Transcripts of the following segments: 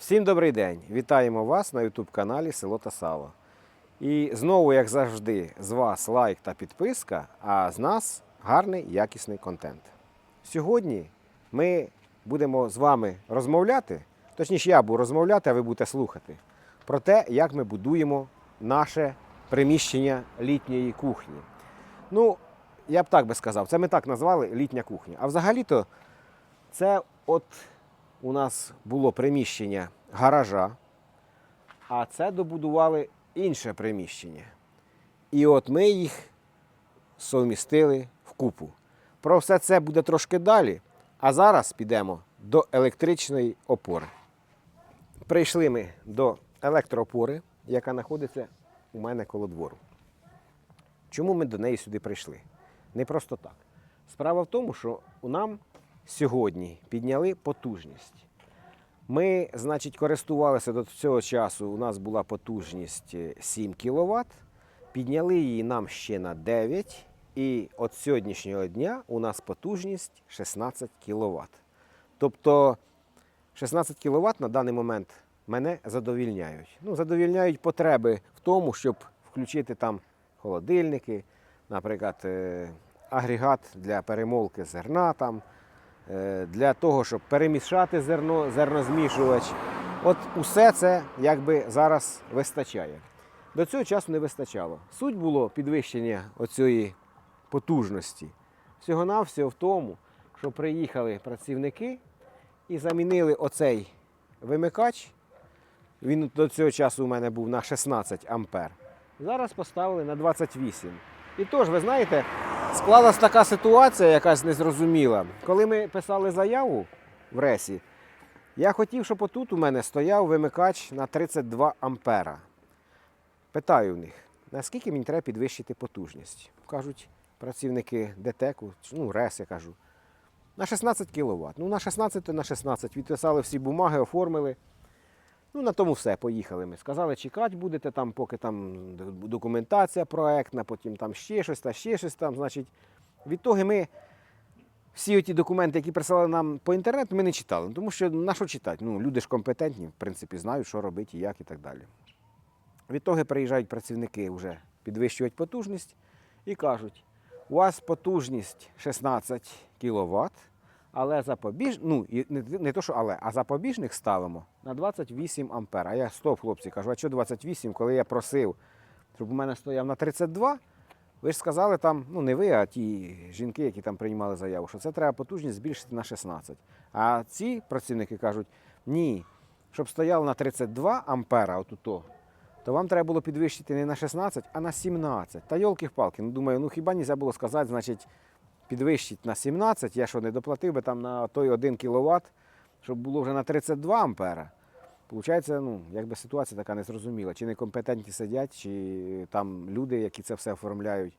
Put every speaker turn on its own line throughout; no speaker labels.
Всім добрий день! Вітаємо вас на YouTube каналі Село та Сало. І знову, як завжди, з вас лайк та підписка, а з нас гарний якісний контент. Сьогодні ми будемо з вами розмовляти, точніше, я буду розмовляти, а ви будете слухати, про те, як ми будуємо наше приміщення літньої кухні. Ну, я б так би сказав, це ми так назвали літня кухня. А взагалі-то це от у нас було приміщення гаража, а це добудували інше приміщення. І от ми їх совмістили в купу. Про все це буде трошки далі. А зараз підемо до електричної опори. Прийшли ми до електроопори, яка знаходиться у мене коло двору. Чому ми до неї сюди прийшли? Не просто так. Справа в тому, що нам сьогодні підняли потужність. Ми, значить, користувалися до цього часу. У нас була потужність е, 7 кВт. Підняли її нам ще на 9. І от сьогоднішнього дня у нас потужність 16 кВт. Тобто 16 кВт на даний момент мене задовільняють. Ну, задовільняють потреби в тому, щоб включити там холодильники, наприклад, е, агрегат для перемолки зерна, там, е, для того, щоб перемішати зерно, зернозмішувач. От усе це якби зараз вистачає. До цього часу не вистачало. Суть було підвищення оцієї потужності. Всього-навсього в тому, що приїхали працівники і замінили оцей вимикач. Він до цього часу у мене був на 16 ампер. Зараз поставили на 28. І тож, ви знаєте, склалась така ситуація, якась незрозуміла. Коли ми писали заяву в Ресі, я хотів, щоб отут у мене стояв вимикач на 32 ампера. Питаю в них, наскільки мені треба підвищити потужність? Кажуть працівники ДТЕКу, ну, РЕС, я кажу, на 16 кВт. Ну, на 16 то на 16. Відписали всі бумаги, оформили. Ну, на тому все, поїхали ми. Сказали, чекати будете, там, поки там документація проектна, потім там ще щось, та ще щось там. Значить, відтоги ми всі ті документи, які присилали нам по інтернету, ми не читали. Ну, Тому що на що читати? Ну, люди ж компетентні, в принципі, знають, що робити, як і так далі. Відтоги приїжджають працівники вже підвищувати потужність і кажуть, у вас потужність 16 кВт, але запобіж... ну, не, то, що але, а запобіжник ставимо на 28 ампер. А я стоп, хлопці, кажу, а що 28, коли я просив, щоб у мене стояв на 32, ви ж сказали там, ну не ви, а ті жінки, які там приймали заяву, що це треба потужність збільшити на 16. А ці працівники кажуть, ні, щоб стояло на 32 ампера, отуто, то вам треба було підвищити не на 16, а на 17. Та йолки-палки, ну думаю, ну хіба нельзя було сказати, значить, підвищити на 17, я що не доплатив би там на той 1 кВт, щоб було вже на 32 ампера. Получається, ну, якби ситуація така незрозуміла. Чи некомпетентні сидять, чи там люди, які це все оформляють.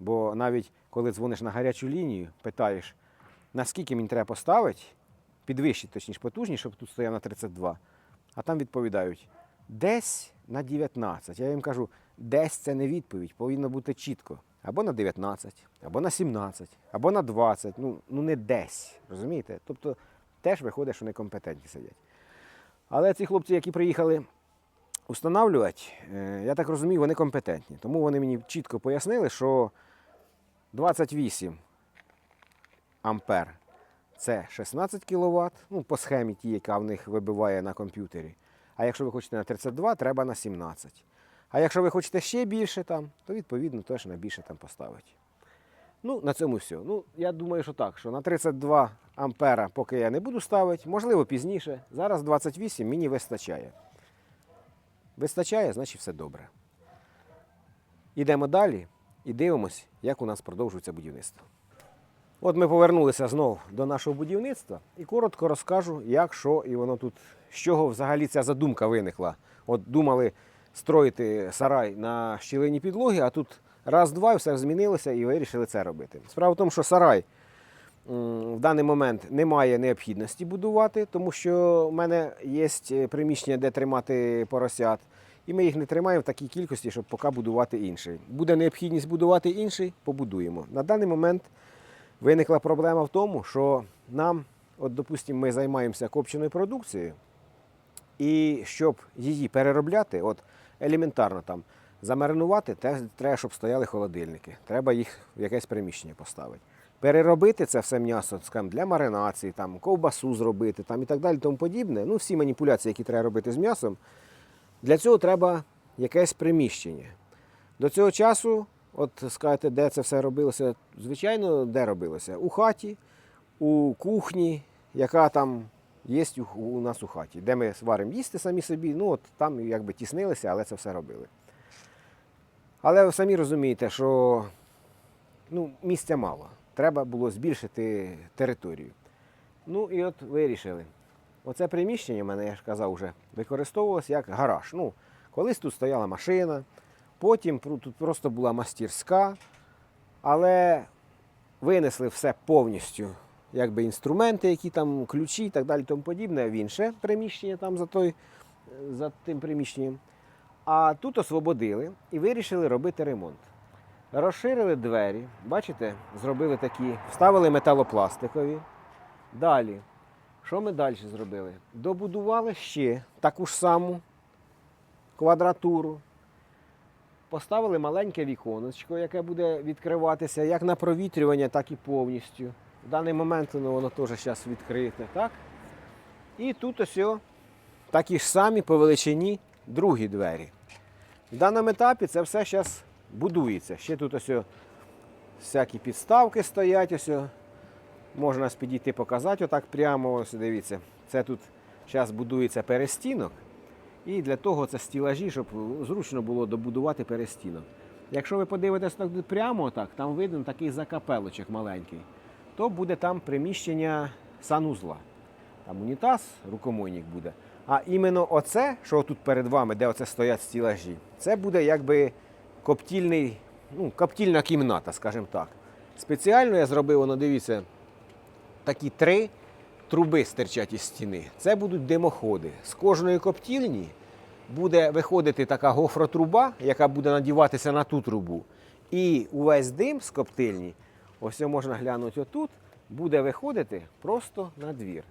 Бо навіть коли дзвониш на гарячу лінію, питаєш, наскільки мені треба поставити, підвищити, точніше, потужність, щоб тут стояв на 32, а там відповідають, десь на 19. Я їм кажу, десь це не відповідь, повинно бути чітко. Або на 19, або на 17, або на 20. Ну, ну не десь. Розумієте? Тобто теж виходить, що некомпетентні сидять. Але ці хлопці, які приїхали встановлювати, е, я так розумію, вони компетентні. Тому вони мені чітко пояснили, що 28 ампер це 16 кВт, ну, по схемі ті, яка в них вибиває на комп'ютері. А якщо ви хочете на 32, треба на 17. А якщо ви хочете ще більше, там, то відповідно теж на більше там поставити. Ну, на цьому все. Ну, я думаю, що так, що на 32 ампера поки я не буду ставити, можливо, пізніше. Зараз 28 мені вистачає. Вистачає, значить все добре. Ідемо далі і дивимось, як у нас продовжується будівництво. От ми повернулися знову до нашого будівництва і коротко розкажу, як, що і воно тут, з чого взагалі ця задумка виникла. От думали строїти сарай на щілині підлоги, а тут раз-два і все змінилося і вирішили це робити. Справа в тому, що сарай в даний момент немає необхідності будувати, тому що в мене є приміщення, де тримати поросят. І ми їх не тримаємо в такій кількості, щоб поки будувати інший. Буде необхідність будувати інший, побудуємо. На даний момент виникла проблема в тому, що нам, от, допустимо, ми займаємося копченою продукцією, І щоб її переробляти, от елементарно там замаринувати, те треба, щоб стояли холодильники. Треба їх в якесь приміщення поставити. Переробити це все м'ясо скажімо, для маринації, там, ковбасу зробити там, і так далі, тому подібне. Ну, всі маніпуляції, які треба робити з м'ясом, для цього треба якесь приміщення. До цього часу, от скажете, де це все робилося? Звичайно, де робилося? У хаті, у кухні, яка там є у, нас у хаті, де ми сваримо їсти самі собі. Ну, от там якби тіснилися, але це все робили. Але ви самі розумієте, що ну, місця мало. Треба було збільшити територію. Ну і от вирішили. Оце приміщення, в мене, я ж казав, вже використовувалося як гараж. Ну, колись тут стояла машина, потім тут просто була мастерська, але винесли все повністю, якби інструменти, які там, ключі і так далі, тому подібне, в інше приміщення там за, той, за тим приміщенням. А тут освободили і вирішили робити ремонт. Розширили двері, бачите, зробили такі, вставили металопластикові. Далі, що ми далі зробили? Добудували ще таку ж саму квадратуру. Поставили маленьке віконечко, яке буде відкриватися як на провітрювання, так і повністю. В даний момент ну, воно теж зараз відкрите. Так? І тут ось такі ж самі по величині другі двері. В даному етапі це все зараз будується. Ще тут ось всякі підставки стоять. Ось. Можна підійти показати отак прямо. Ось дивіться. Це тут зараз будується перестінок. І для того це стілажі, щоб зручно було добудувати перестінок. Якщо ви подивитесь прямо, так, там видно такий закапелочок маленький, то буде там приміщення санузла. Там унітаз, рукомойник буде. А іменно оце, що тут перед вами, де оце стоять стілажі, це буде якби коптільний, ну, коптільна кімната, скажімо так. Спеціально я зробив, воно дивіться, такі три труби стирчать із стіни. Це будуть димоходи. З кожної коптільні буде виходити така гофротруба, яка буде надіватися на ту трубу. І увесь дим з коптильні, ось його можна глянути отут, буде виходити просто на двір.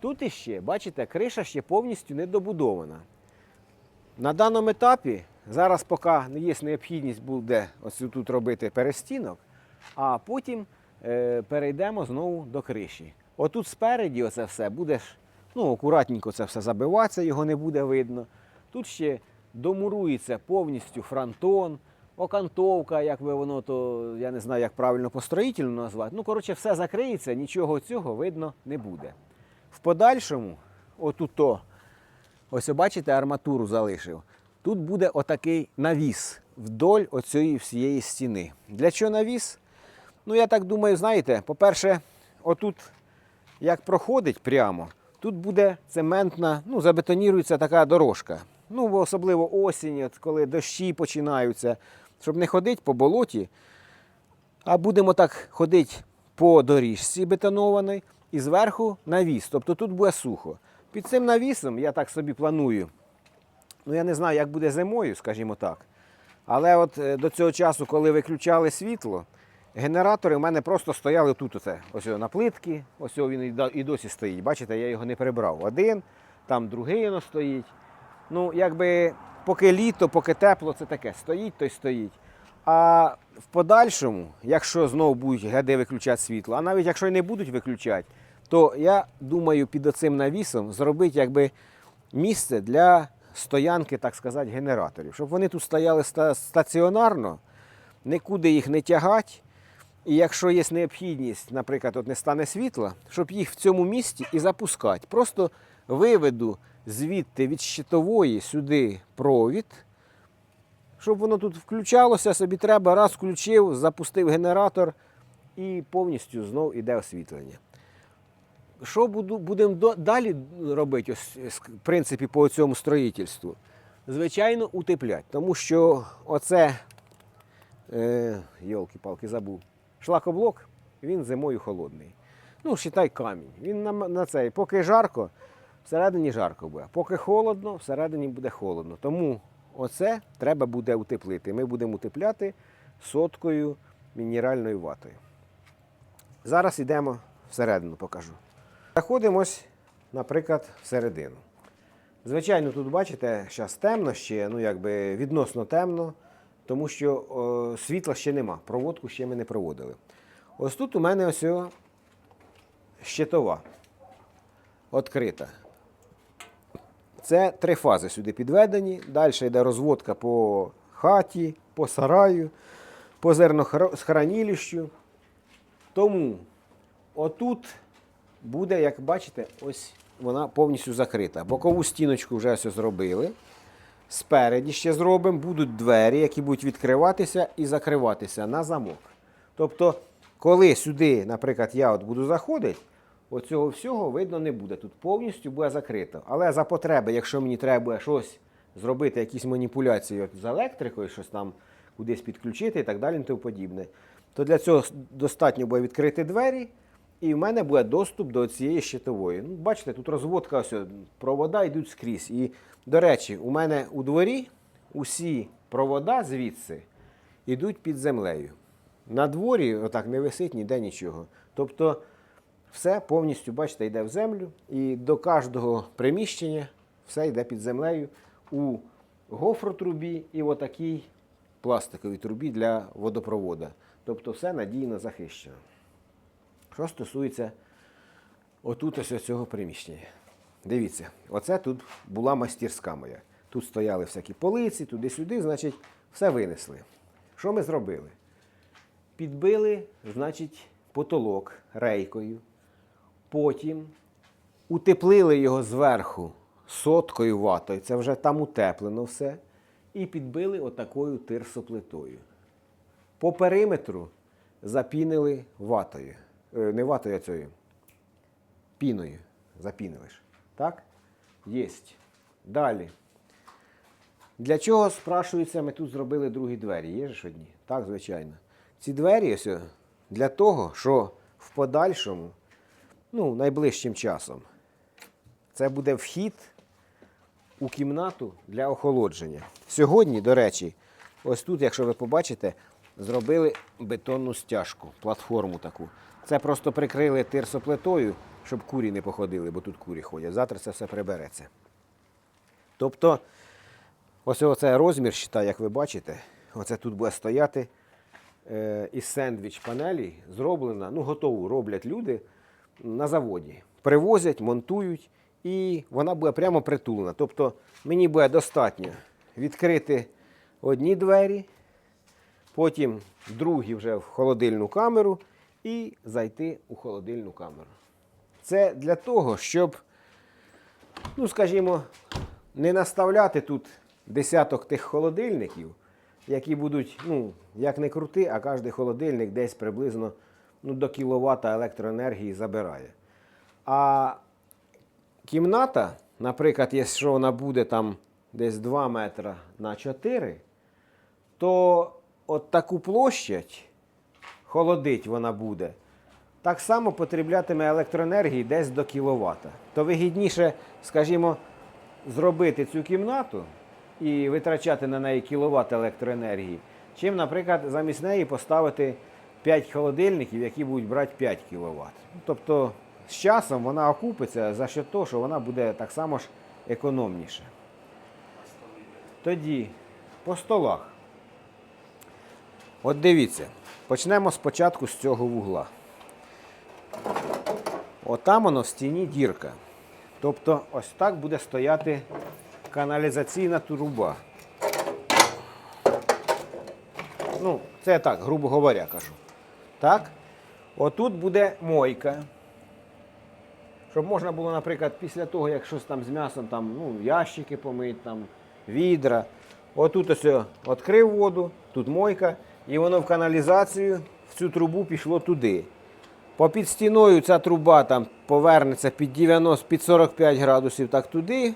Тут іще, бачите, криша ще повністю не добудована. На даному етапі, зараз поки не є необхідність буде ось тут робити перестінок, а потім е, перейдемо знову до криші. Отут спереді оце все буде ну, акуратненько це все забиватися, його не буде видно. Тут ще домурується повністю фронтон, окантовка, як би воно то, я не знаю, як правильно построїтельно назвати. Ну, коротше, все закриється, нічого цього видно не буде. В подальшому, отут то, ось бачите, арматуру залишив. Тут буде отакий навіс вдоль оцієї всієї стіни. Для чого навіс? Ну, я так думаю, знаєте, по-перше, отут як проходить прямо, тут буде цементна, ну, забетонірується така дорожка. Ну, особливо осінь, коли дощі починаються, щоб не ходити по болоті, а будемо так ходити по доріжці бетонованій і зверху навіс. Тобто тут буде сухо. Під цим навісом я так собі планую. Ну, я не знаю, як буде зимою, скажімо так. Але от е, до цього часу, коли виключали світло, генератори в мене просто стояли тут. Оце, ось на плитки, ось він і досі стоїть. Бачите, я його не прибрав. Один, там другий воно стоїть. Ну, якби поки літо, поки тепло, це таке. Стоїть, то й стоїть. А в подальшому, якщо знову будуть гляди виключати світло, а навіть якщо не будуть виключати, то я думаю, під оцим навісом зробити якби місце для стоянки, так сказати, генераторів. Щоб вони тут стояли стаціонарно, нікуди їх не тягати. І якщо є необхідність, наприклад, от не стане світла, щоб їх в цьому місці і запускати. Просто виведу звідти від щитової сюди провід, щоб воно тут включалося, собі треба, раз включив, запустив генератор і повністю знов іде освітлення. Що будемо далі робити, ось, в принципі, по цьому строїтельству? Звичайно, утеплять, тому що оце, е, йолки-палки, забув, шлакоблок, він зимою холодний. Ну, считай камінь. Він на, на цей, поки жарко, всередині жарко буде. Поки холодно, всередині буде холодно. Тому оце треба буде утеплити. Ми будемо утепляти соткою мінеральною ватою. Зараз йдемо всередину, покажу. Заходимо, ось, наприклад, всередину. Звичайно, тут бачите, зараз темно ще, ну якби відносно темно, тому що о, світла ще нема, проводку ще ми не проводили. Ось тут у мене ось щитова відкрита. Це три фази сюди підведені. Далі йде розводка по хаті, по сараю, по зернохранилищу. Тому отут буде, як бачите, ось вона повністю закрита. Бокову стіночку вже все зробили. Спереді ще зробимо, будуть двері, які будуть відкриватися і закриватися на замок. Тобто, коли сюди, наприклад, я от буду заходити, оцього всього видно не буде. Тут повністю буде закрито. Але за потреби, якщо мені треба буде щось зробити, якісь маніпуляції от з електрикою, щось там кудись підключити і так далі, тому подібне, то для цього достатньо буде відкрити двері, і в мене буде доступ до цієї щитової. Ну, бачите, тут розводка, ось, провода йдуть скрізь. І, до речі, у мене у дворі усі провода звідси йдуть під землею. На дворі отак не висить ніде нічого. Тобто все повністю, бачите, йде в землю, і до кожного приміщення все йде під землею у гофротрубі і отакій пластиковій трубі для водопроводу. Тобто все надійно захищено. Що стосується отут ось цього приміщення. Дивіться, оце тут була мастерська моя. Тут стояли всякі полиці, туди-сюди, значить, все винесли. Що ми зробили? Підбили, значить, потолок рейкою. Потім утеплили його зверху соткою ватою. Це вже там утеплено все. І підбили отакою тирсоплитою. По периметру запінили ватою. Е, Не ватою, а цією. Піною. Запінили ж. Так? Єсть. Далі. Для чого, спрашується, ми тут зробили другі двері? Є ж одні? Так, звичайно. Ці двері ось для того, що в подальшому, ну, найближчим часом, це буде вхід у кімнату для охолодження. Сьогодні, до речі, ось тут, якщо ви побачите, зробили бетонну стяжку, платформу таку. Це просто прикрили тирсоплитою, щоб курі не походили, бо тут курі ходять. Завтра це все прибереться. Тобто, ось оце розмір, як ви бачите, оце тут буде стояти е, із сендвіч панелі, зроблена, ну, готову роблять люди на заводі. Привозять, монтують, і вона буде прямо притулена. Тобто мені буде достатньо відкрити одні двері, потім другі вже в холодильну камеру і зайти у холодильну камеру. Це для того, щоб, ну, скажімо, не наставляти тут десяток тих холодильників, які будуть, ну, як не крути, а кожен холодильник десь приблизно ну, до кіловата електроенергії забирає. А кімната, наприклад, якщо вона буде там десь 2 метри на 4, то от таку площадь холодить вона буде, так само потреблятиме електроенергії десь до кіловата. То вигідніше, скажімо, зробити цю кімнату і витрачати на неї кіловат електроенергії, чим, наприклад, замість неї поставити 5 холодильників, які будуть брати 5 кВт. Тобто з часом вона окупиться за що того, що вона буде так само ж економніша. Тоді по столах. От дивіться, почнемо спочатку з цього вугла. Отам воно в стіні дірка. Тобто ось так буде стояти каналізаційна труба. Ну, це я так, грубо говоря, кажу. Так? Отут буде мойка. Щоб можна було, наприклад, після того, як щось там з м'ясом, там, ну, ящики помити, там, відра. Отут ось відкрив воду, тут мойка, і воно в каналізацію, в цю трубу пішло туди. Попід стіною ця труба там повернеться під 90, під 45 градусів так туди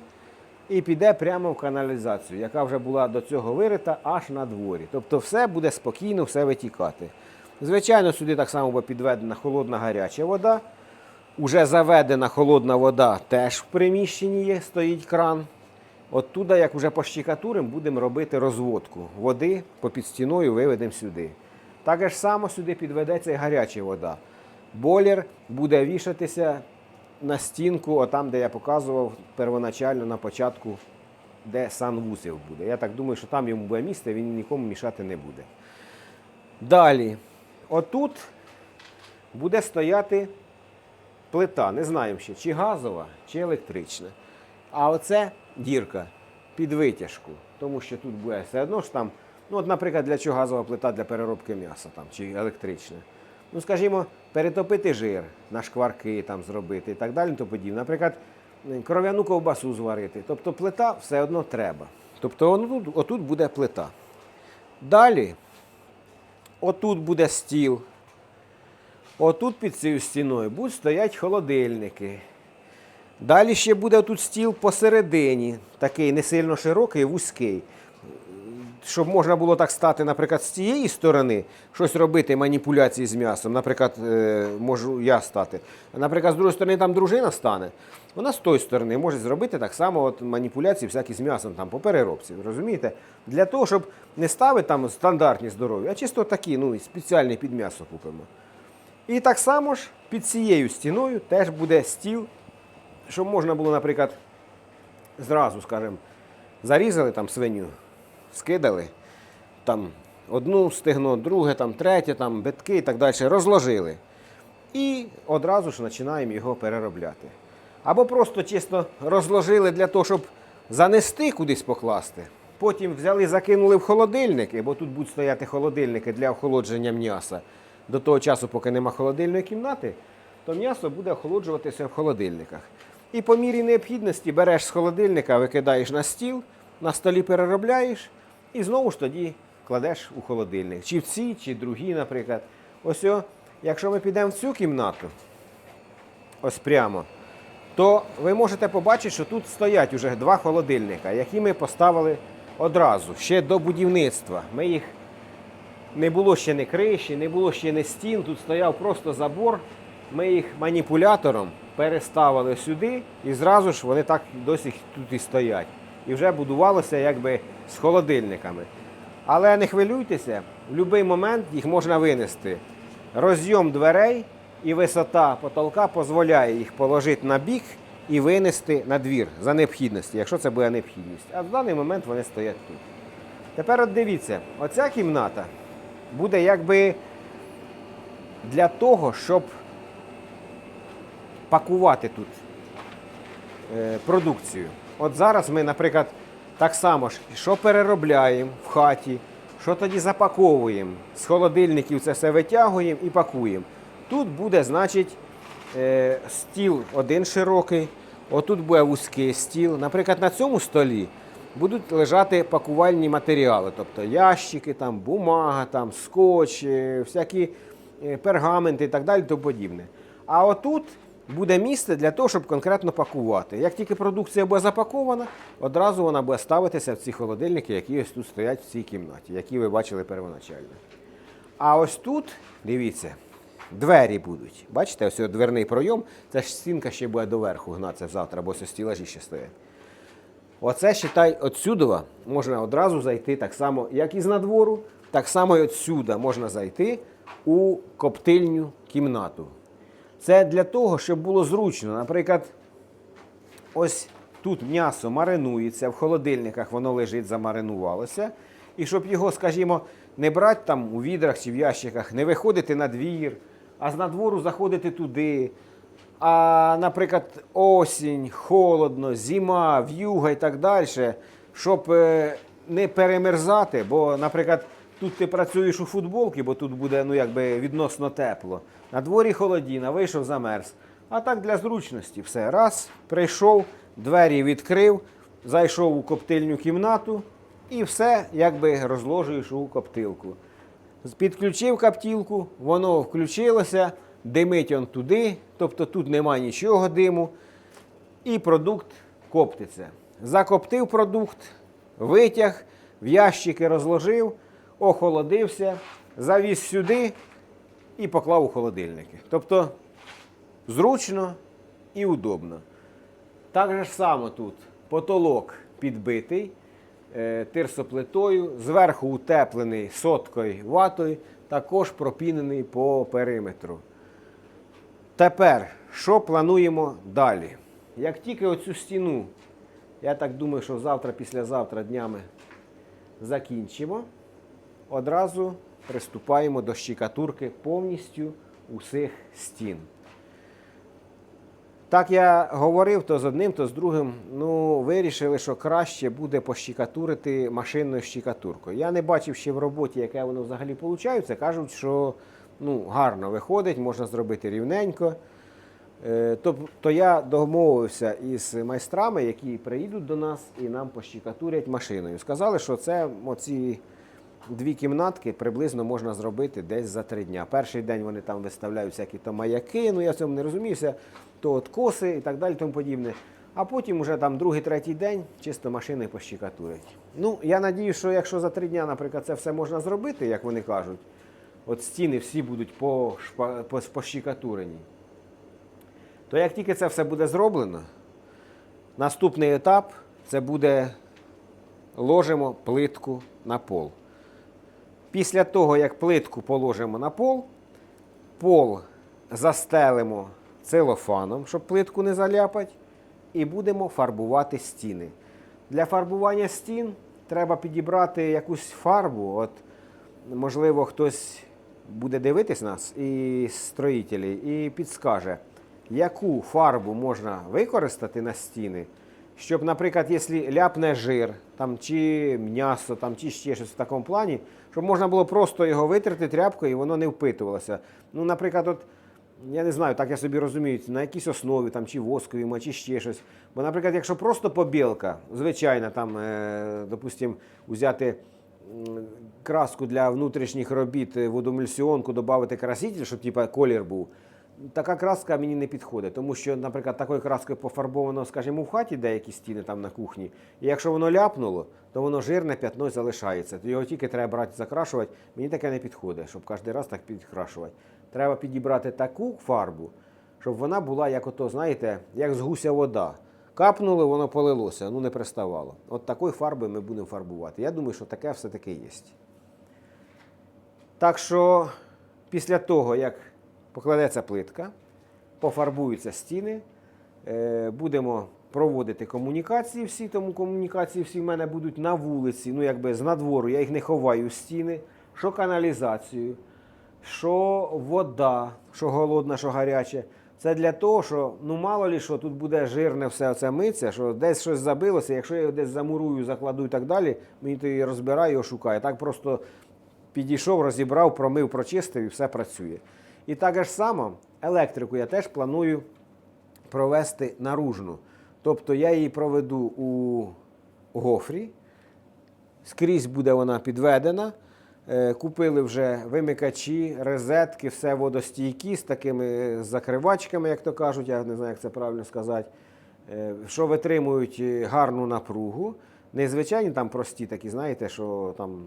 і піде прямо в каналізацію, яка вже була до цього вирита аж на дворі. Тобто все буде спокійно, все витікати. Звичайно, сюди так само буде підведена холодна гаряча вода. Уже заведена холодна вода теж в приміщенні є, стоїть кран. Оттуда, як вже пощікатурим, будемо робити розводку води попід стіною виведемо сюди. Так ж само сюди підведеться і гаряча вода. Бойлер буде вішатися на стінку, отам, де я показував первоначально на початку, де санвузел буде. Я так думаю, що там йому буде місце, він нікому мішати не буде. Далі, отут буде стояти плита. Не знаємо ще, чи газова, чи електрична. А оце дірка під витяжку. Тому що тут буде все одно ж там, ну, от, наприклад, для чого газова плита для переробки м'яса там, чи електрична. Ну, скажімо, перетопити жир на шкварки там зробити і так далі, то подібне. Наприклад, кров'яну ковбасу зварити. Тобто плита все одно треба. Тобто отут, буде плита. Далі, отут буде стіл. Отут під цією стіною будуть стоять холодильники. Далі ще буде тут стіл посередині, такий не сильно широкий, вузький. Щоб можна було так стати, наприклад, з цієї сторони, щось робити, маніпуляції з м'ясом. Наприклад, е, можу я стати. Наприклад, з другої сторони там дружина стане. Вона з тої сторони може зробити так само от, маніпуляції всякі з м'ясом там, по переробці. Розумієте? Для того, щоб не ставити там стандартні здорові, а чисто такі, ну, спеціальні під м'ясо купимо. І так само ж під цією стіною теж буде стіл, щоб можна було, наприклад, зразу, скажімо, зарізали там свиню, скидали, там одну стегно, друге, там третє, там битки і так далі, розложили. І одразу ж починаємо його переробляти. Або просто чисто розложили для того, щоб занести кудись покласти. Потім взяли, закинули в холодильники, бо тут будуть стояти холодильники для охолодження м'яса. До того часу, поки нема холодильної кімнати, то м'ясо буде охолоджуватися в холодильниках. І по мірі необхідності береш з холодильника, викидаєш на стіл, на столі переробляєш і знову ж тоді кладеш у холодильник. Чи в ці, чи другі, наприклад. Ось, о, якщо ми підемо в цю кімнату, ось прямо, то ви можете побачити, що тут стоять уже два холодильника, які ми поставили одразу, ще до будівництва. Ми їх не було ще не криші, не було ще не стін, тут стояв просто забор. Ми їх маніпулятором переставили сюди, і зразу ж вони так досі тут і стоять. І вже будувалося якби з холодильниками. Але не хвилюйтеся, в будь-який момент їх можна винести. Розйом дверей і висота потолка дозволяє їх положити на бік і винести на двір за необхідності, якщо це буде необхідність. А в даний момент вони стоять тут. Тепер от дивіться, оця кімната буде якби для того, щоб пакувати тут е, продукцію. От зараз ми, наприклад, так само ж, що переробляємо в хаті, що тоді запаковуємо. З холодильників це все витягуємо і пакуємо. Тут буде, значить, е, стіл один широкий, отут буде вузький стіл. Наприклад, на цьому столі будуть лежати пакувальні матеріали, тобто ящики, там, бумага, там, скотч, е, всякі е, пергаменти і так далі, тому подібне. А отут буде місце для того, щоб конкретно пакувати. Як тільки продукція буде запакована, одразу вона буде ставитися в ці холодильники, які ось тут стоять в цій кімнаті, які ви бачили первоначально. А ось тут, дивіться, двері будуть. Бачите, ось дверний пройом, це ж стінка ще буде доверху гнатися завтра, бо ось стілажі ще стоять. Оце, считай, отсюдова можна одразу зайти так само, як і з надвору, так само і отсюда можна зайти у коптильню кімнату. Це для того, щоб було зручно. Наприклад, ось тут м'ясо маринується, в холодильниках воно лежить, замаринувалося. І щоб його, скажімо, не брати там у відрах чи в ящиках, не виходити на двір, а з надвору заходити туди. А, наприклад, осінь, холодно, зима, в'юга і так далі, щоб е, не перемерзати, бо, наприклад, тут ти працюєш у футболці, бо тут буде ну, якби відносно тепло. На дворі холодіна, вийшов, замерз. А так для зручності все. Раз, прийшов, двері відкрив, зайшов у коптильню кімнату і все якби розложуєш у коптилку. Підключив коптілку, воно включилося, димить он туди, тобто тут немає нічого диму. І продукт коптиться. Закоптив продукт, витяг, в ящики розложив, охолодився, завіз сюди і поклав у холодильники. Тобто зручно і удобно. Так же само тут потолок підбитий е, тирсоплитою, зверху утеплений соткою ватою, також пропінений по периметру. Тепер, що плануємо далі? Як тільки оцю стіну, я так думаю, що завтра, післязавтра днями закінчимо, одразу приступаємо до щикатурки повністю усіх стін. Так я говорив то з одним, то з другим. Ну, вирішили, що краще буде пощикатурити машинною щикатуркою. Я не бачив ще в роботі, яке воно взагалі виходить. Кажуть, що ну, гарно виходить, можна зробити рівненько. Тобто я домовився із майстрами, які приїдуть до нас і нам пощикатурять машиною. Сказали, що це оці дві кімнатки приблизно можна зробити десь за три дня. Перший день вони там виставляють всякі то маяки, ну я в цьому не розуміюся, то откоси і так далі, тому подібне. А потім вже там другий, третій день чисто машини пощикатурять. Ну, я надію, що якщо за три дня, наприклад, це все можна зробити, як вони кажуть, от стіни всі будуть пощикатурені, то як тільки це все буде зроблено, наступний етап це буде ложимо плитку на пол. Після того, як плитку положимо на пол, пол застелимо целофаном, щоб плитку не заляпати, і будемо фарбувати стіни. Для фарбування стін треба підібрати якусь фарбу. От, можливо, хтось буде дивитись нас і строїтелі, і підскаже, яку фарбу можна використати на стіни, щоб, наприклад, якщо ляпне жир, там, чи м'ясо, там, чи ще щось в такому плані, щоб можна було просто його витерти тряпкою і воно не впитувалося. Ну, наприклад, от, я не знаю, так я собі розумію, на якійсь основі, там, чи восковій, чи ще щось. Бо, наприклад, якщо просто побілка, звичайно, там, е, допустимо, взяти краску для внутрішніх робіт, е, водомульсіонку, додати краситель, щоб типа, колір був. Така краска мені не підходить, тому що, наприклад, такою краскою пофарбовано, скажімо, в хаті деякі стіни там на кухні. І якщо воно ляпнуло, то воно жирне п'ятно залишається. То його тільки треба брати закрашувати. Мені таке не підходить, щоб кожен раз так підкрашувати. Треба підібрати таку фарбу, щоб вона була, як ото, знаєте, як з гуся вода. Капнуло, воно полилося, ну не приставало. От такої фарби ми будемо фарбувати. Я думаю, що таке все-таки є. Так що після того, як покладеться плитка, пофарбуються стіни, е, будемо проводити комунікації всі, тому комунікації всі в мене будуть на вулиці, ну якби з надвору, я їх не ховаю в стіни, що каналізацію, що вода, що голодна, що гаряча. Це для того, що ну мало лі що тут буде жирне все це миться, що десь щось забилося, якщо я його десь замурую, закладу і так далі, мені то її розбираю, його шукаю. Так просто підійшов, розібрав, промив, прочистив і все працює. І так ж само електрику я теж планую провести наружну. Тобто я її проведу у гофрі, скрізь буде вона підведена. Е, Купили вже вимикачі, розетки, все водостійкі з такими закривачками, як то кажуть, я не знаю, як це правильно сказати, е, що витримують е, гарну напругу. Не звичайні там прості такі, знаєте, що там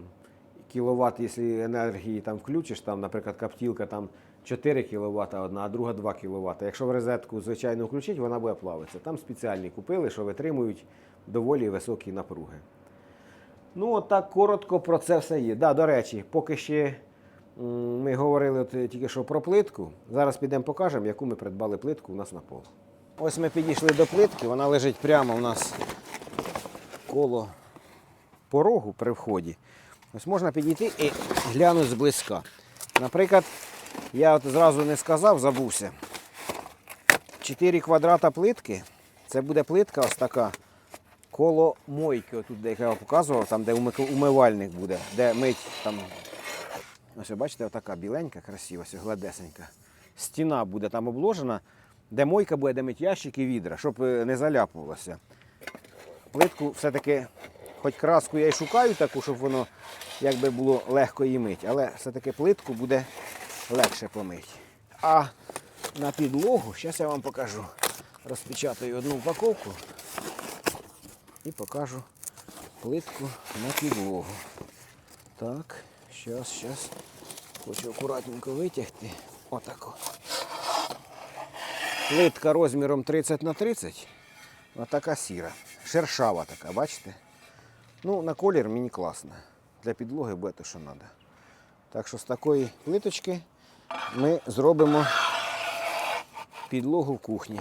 кіловат, якщо енергії там включиш, там, наприклад, каптілка там 4 кВт одна, а друга 2 кВт. Якщо в розетку звичайно включити, вона буде плавитися. Там спеціальні купили, що витримують доволі високі напруги. Ну, от так коротко про це все є. Да, до речі, поки ще ми говорили е, тільки що про плитку. Зараз підемо покажемо, яку ми придбали плитку у нас на пол. Ось ми підійшли до плитки, вона лежить прямо у нас коло порогу при вході. Ось можна підійти і глянути зблизька. Наприклад, я от зразу не сказав, забувся. 4 квадрата плитки. Це буде плитка ось така. Коло мойки, отут, де я показував, там, де умивальник буде, де мить там. Ось бачите, отака біленька, красива, ось гладесенька. Стіна буде там обложена, де мойка буде, де мить ящики і відра, щоб е, не заляпувалося. Плитку все-таки, хоч краску я і шукаю таку, щоб воно якби було легко її мити, але все-таки плитку буде легше помити. А на підлогу, зараз я вам покажу. Розпечатаю одну упаковку і покажу плитку на підлогу. Так, зараз, зараз. Хочу акуратненько витягти. Отако. Плитка розміром 30 на 30. Отака сіра. Шершава така, бачите? Ну, на колір мені класно. Для підлоги буде те, що треба. Так що з такої плиточки ми зробимо підлогу в кухні.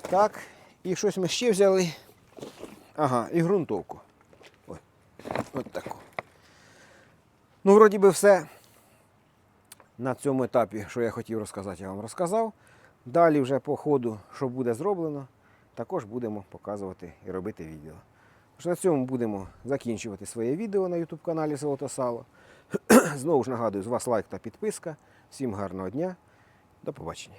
Так, і щось ми ще взяли. Ага, і ґрунтовку. Ой, от таку. Ну, вроді би, все. На цьому етапі, що я хотів розказати, я вам розказав. Далі вже по ходу, що буде зроблено, також будемо показувати і робити відео. Тож на цьому будемо закінчувати своє відео на YouTube каналі Село та Сало. Знову ж нагадую, з вас лайк та підписка. Всім гарного дня. До побачення.